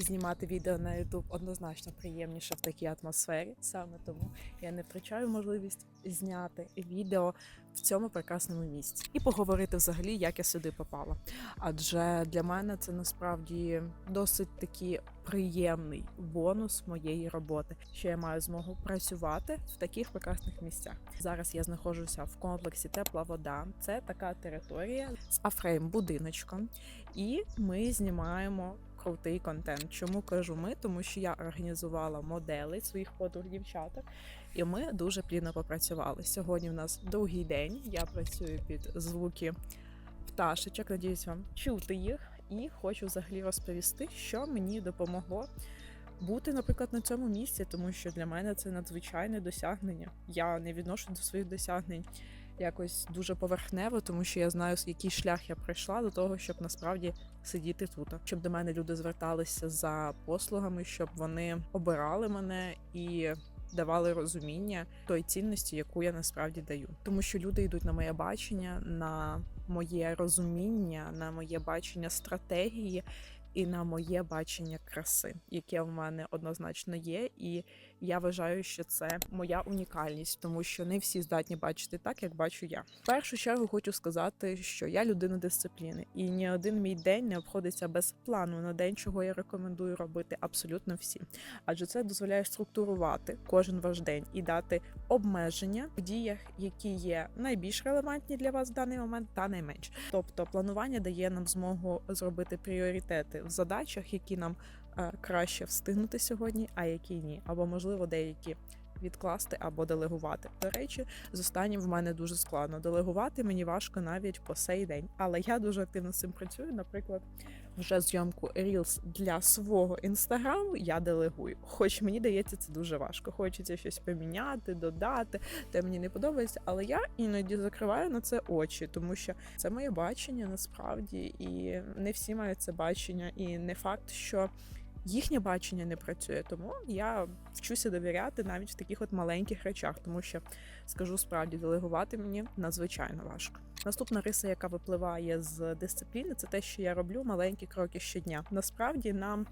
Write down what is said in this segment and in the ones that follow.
Знімати відео на YouTube однозначно приємніше в такій атмосфері. Саме тому я не втрачаю можливість зняти відео в цьому прекрасному місці і поговорити взагалі, як я сюди попала. Адже для мене це насправді досить такий приємний бонус моєї роботи, що я маю змогу працювати в таких прекрасних місцях. Зараз я знаходжуся в комплексі Тепла вода. Це така територія з афрейм будиночком, і ми знімаємо. Крутий контент. Чому кажу ми? Тому що я організувала модели своїх подруг дівчаток, і ми дуже плідно попрацювали. Сьогодні в нас другий день. Я працюю під звуки пташечок. Надіюсь, вам чути їх. І хочу взагалі розповісти, що мені допомогло бути, наприклад, на цьому місці, тому що для мене це надзвичайне досягнення. Я не відношу до своїх досягнень якось дуже поверхнево, тому що я знаю, який шлях я пройшла до того, щоб насправді сидіти тут, щоб до мене люди зверталися за послугами, щоб вони обирали мене і. Давали розуміння той цінності, яку я насправді даю, тому що люди йдуть на моє бачення, на моє розуміння, на моє бачення стратегії і на моє бачення краси, яке в мене однозначно є. І я вважаю, що це моя унікальність, тому що не всі здатні бачити так, як бачу я. В першу чергу хочу сказати, що я людина дисципліни, і ні один мій день не обходиться без плану на день, чого я рекомендую робити абсолютно всі. Адже це дозволяє структурувати кожен ваш день і дати обмеження в діях, які є найбільш релевантні для вас в даний момент, та найменш. Тобто, планування дає нам змогу зробити пріоритети в задачах, які нам краще встигнути сьогодні, а які ні, або можливо деякі. Відкласти або делегувати. До речі, з останнім в мене дуже складно. Делегувати мені важко навіть по сей день. Але я дуже активно з цим працюю. Наприклад, вже зйомку Reels для свого інстаграму я делегую. Хоч мені дається це дуже важко. Хочеться щось поміняти, додати, те мені не подобається. Але я іноді закриваю на це очі, тому що це моє бачення насправді, і не всі мають це бачення, і не факт, що їхнє бачення не працює. Тому я вчуся довіряти навіть в таких от маленьких речах, тому що скажу справді, делегувати мені надзвичайно важко. Наступна риса, яка випливає з дисципліни, це те, що я роблю маленькі кроки щодня. Насправді нам.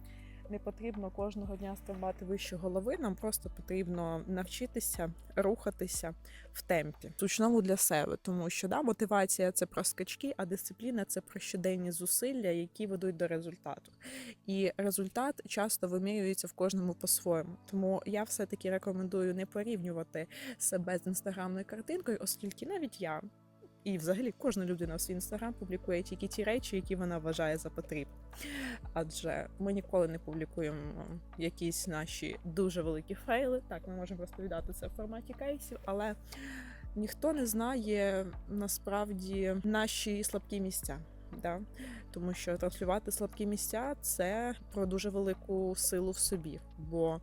Не потрібно кожного дня стрибати вище голови. Нам просто потрібно навчитися рухатися в темпі зручному для себе, тому що да, мотивація це про скачки, а дисципліна це про щоденні зусилля, які ведуть до результату. І результат часто вимірюється в кожному по-своєму. Тому я все таки рекомендую не порівнювати себе з інстаграмною картинкою, оскільки навіть я. І, взагалі, кожна людина в свій інстаграм публікує тільки ті речі, які вона вважає за потрібне. Адже ми ніколи не публікуємо якісь наші дуже великі фейли. Так, ми можемо розповідати це в форматі кейсів, але ніхто не знає насправді наші слабкі місця. Да? Тому що транслювати слабкі місця це про дуже велику силу в собі. бо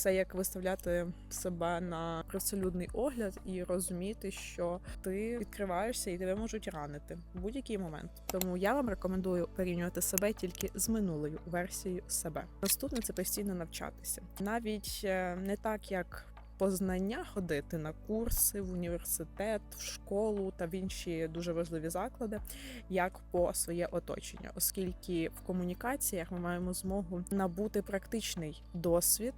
це як виставляти себе на привселюдний огляд і розуміти, що ти відкриваєшся і тебе можуть ранити в будь-який момент. Тому я вам рекомендую порівнювати себе тільки з минулою версією себе. Наступне це постійно навчатися, навіть е, не так як. Познання ходити на курси в університет, в школу та в інші дуже важливі заклади, як по своє оточення, оскільки в комунікаціях ми маємо змогу набути практичний досвід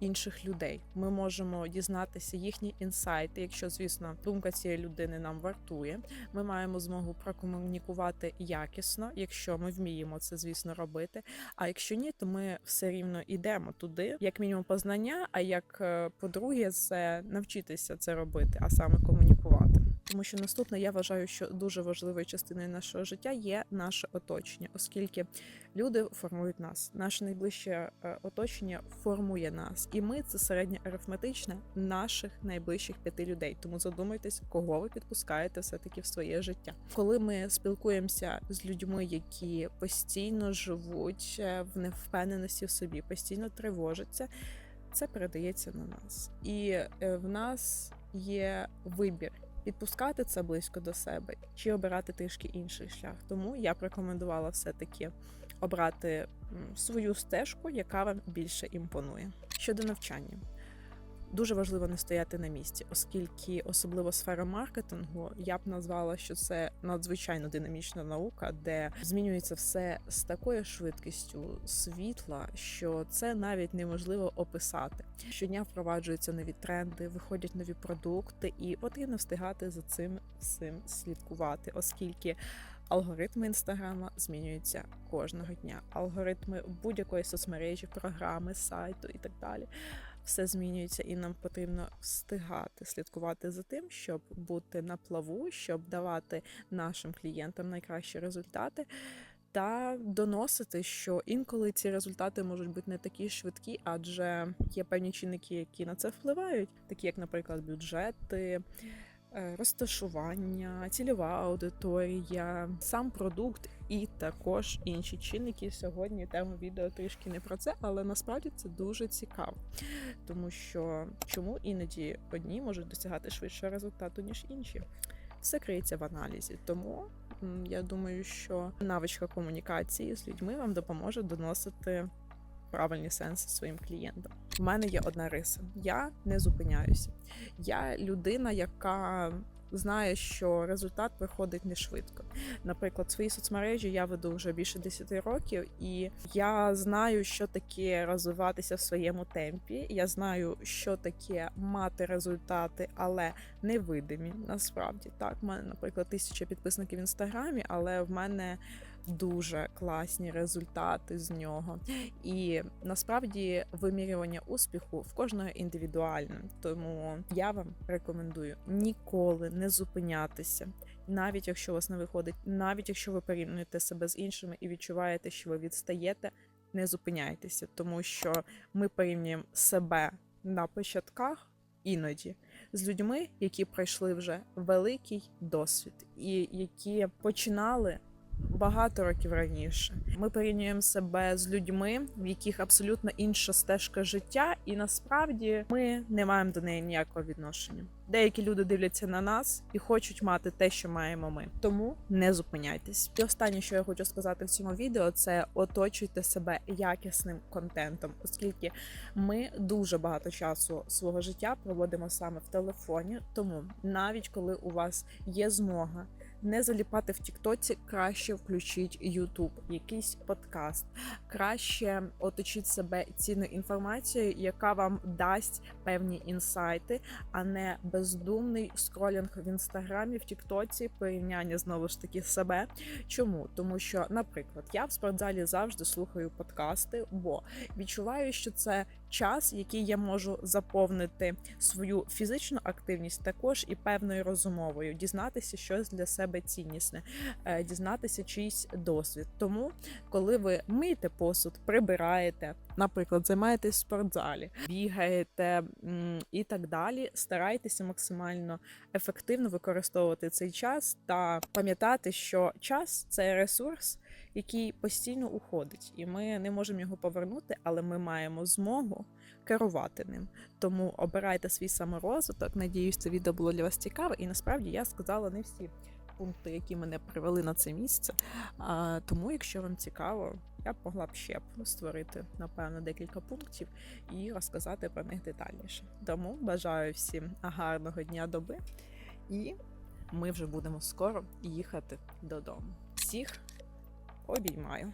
інших людей. Ми можемо дізнатися їхні інсайти. Якщо, звісно, думка цієї людини нам вартує, ми маємо змогу прокомунікувати якісно, якщо ми вміємо це, звісно, робити. А якщо ні, то ми все рівно йдемо туди, як мінімум познання. А як е, по-друге, це навчитися це робити, а саме комунікувати. Тому що наступне я вважаю, що дуже важливою частиною нашого життя є наше оточення, оскільки люди формують нас. Наше найближче е, оточення формує нас, і ми це середнє арифметичне наших найближчих п'яти людей. Тому задумайтесь, кого ви підпускаєте все таки в своє життя. Коли ми спілкуємося з людьми, які постійно живуть е, в невпевненості в собі, постійно тривожаться. Це передається на нас, і е, в нас є вибір підпускати це близько до себе чи обирати трішки інший шлях. Тому я б рекомендувала все-таки обрати свою стежку, яка вам більше імпонує. Щодо навчання. Дуже важливо не стояти на місці, оскільки особливо сфера маркетингу я б назвала, що це надзвичайно динамічна наука, де змінюється все з такою швидкістю світла, що це навіть неможливо описати. Щодня впроваджуються нові тренди, виходять нові продукти, і потрібно встигати за цим всім слідкувати, оскільки. Алгоритми інстаграма змінюються кожного дня. Алгоритми будь-якої соцмережі, програми, сайту і так далі. Все змінюється, і нам потрібно встигати слідкувати за тим, щоб бути на плаву, щоб давати нашим клієнтам найкращі результати. Та доносити, що інколи ці результати можуть бути не такі швидкі, адже є певні чинники, які на це впливають, такі як, наприклад, бюджети, розташування, цільова аудиторія, сам продукт і також інші чинники. Сьогодні тема відео трішки не про це, але насправді це дуже цікаво, тому що чому іноді одні можуть досягати швидшого результату ніж інші. Все криється в аналізі, тому я думаю, що навичка комунікації з людьми вам допоможе доносити правильні сенси своїм клієнтам. У мене є одна риса: я не зупиняюся. Я людина, яка знає, що результат приходить не швидко. Наприклад, свої соцмережі я веду вже більше 10 років, і я знаю, що таке розвиватися в своєму темпі. Я знаю, що таке мати результати, але невидимі. Насправді так, У мене, наприклад, тисяча підписників в інстаграмі, але в мене дуже класні результати з нього. І насправді вимірювання успіху в кожного індивідуальне. Тому я вам рекомендую ніколи не зупинятися. Навіть якщо у вас не виходить, навіть якщо ви порівнюєте себе з іншими і відчуваєте, що ви відстаєте, не зупиняйтеся, тому що ми порівнюємо себе на початках іноді з людьми, які пройшли вже великий досвід, і які починали багато років раніше. Ми порівнюємо себе з людьми, в яких абсолютно інша стежка життя, і насправді ми не маємо до неї ніякого відношення. Деякі люди дивляться на нас і хочуть мати те, що маємо ми. Тому не зупиняйтесь. І останнє, що я хочу сказати в цьому відео, це оточуйте себе якісним контентом, оскільки ми дуже багато часу свого життя проводимо саме в телефоні. Тому навіть коли у вас є змога не заліпати в Тіктоці, краще включіть Ютуб, якийсь подкаст, краще оточіть себе цінною інформацією, яка вам дасть певні інсайти, а не бездумний скролінг в інстаграмі, в Тіктоці, порівняння знову ж таки себе. Чому? Тому що, наприклад, я в спортзалі завжди слухаю подкасти, бо відчуваю, що це час, який я можу заповнити свою фізичну активність, також і певною розумовою, дізнатися щось для себе ціннісне, е, дізнатися чийсь досвід. Тому, коли ви миєте посуд, прибираєте, наприклад, займаєтесь в спортзалі, бігаєте і так далі, старайтеся максимально ефективно використовувати цей час та пам'ятати, що час це ресурс, який постійно уходить, і ми не можемо його повернути, але ми маємо змогу керувати ним. Тому обирайте свій саморозвиток. Надіюсь, це відео було для вас цікаве, і насправді я сказала не всі пункти, які мене привели на це місце. А, Тому, якщо вам цікаво, я б могла б ще створити напевно декілька пунктів і розказати про них детальніше. Тому бажаю всім гарного дня доби, і ми вже будемо скоро їхати додому. Всіх обіймаю.